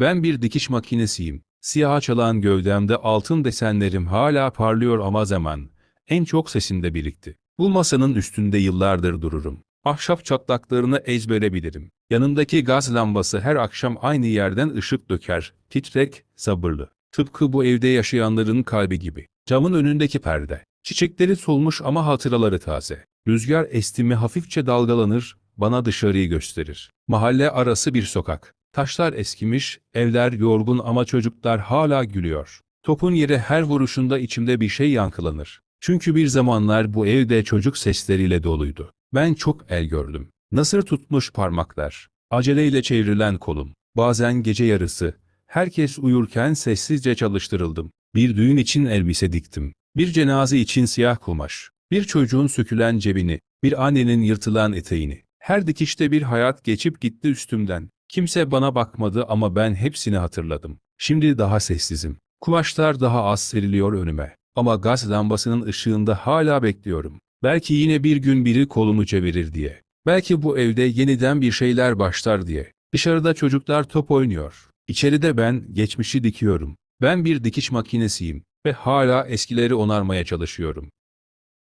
Ben bir dikiş makinesiyim. Siyah çalan gövdemde altın desenlerim hala parlıyor ama zaman. En çok sesimde birikti. Bu masanın üstünde yıllardır dururum. Ahşap çatlaklarını ezbere bilirim. Yanındaki gaz lambası her akşam aynı yerden ışık döker, titrek, sabırlı. Tıpkı bu evde yaşayanların kalbi gibi. Camın önündeki perde. Çiçekleri solmuş ama hatıraları taze. Rüzgar esti mi hafifçe dalgalanır, bana dışarıyı gösterir. Mahalle arası bir sokak. Taşlar eskimiş, evler yorgun ama çocuklar hala gülüyor. Topun yeri her vuruşunda içimde bir şey yankılanır. Çünkü bir zamanlar bu evde çocuk sesleriyle doluydu. Ben çok el gördüm. Nasır tutmuş parmaklar, aceleyle çevrilen kolum. Bazen gece yarısı, herkes uyurken sessizce çalıştırıldım. Bir düğün için elbise diktim. Bir cenaze için siyah kumaş. Bir çocuğun sökülen cebini, bir annenin yırtılan eteğini. Her dikişte bir hayat geçip gitti üstümden. Kimse bana bakmadı ama ben hepsini hatırladım. Şimdi daha sessizim. Kumaşlar daha az seriliyor önüme. Ama gaz lambasının ışığında hala bekliyorum. Belki yine bir gün biri kolumu çevirir diye. Belki bu evde yeniden bir şeyler başlar diye. Dışarıda çocuklar top oynuyor. İçeride ben geçmişi dikiyorum. Ben bir dikiş makinesiyim ve hala eskileri onarmaya çalışıyorum.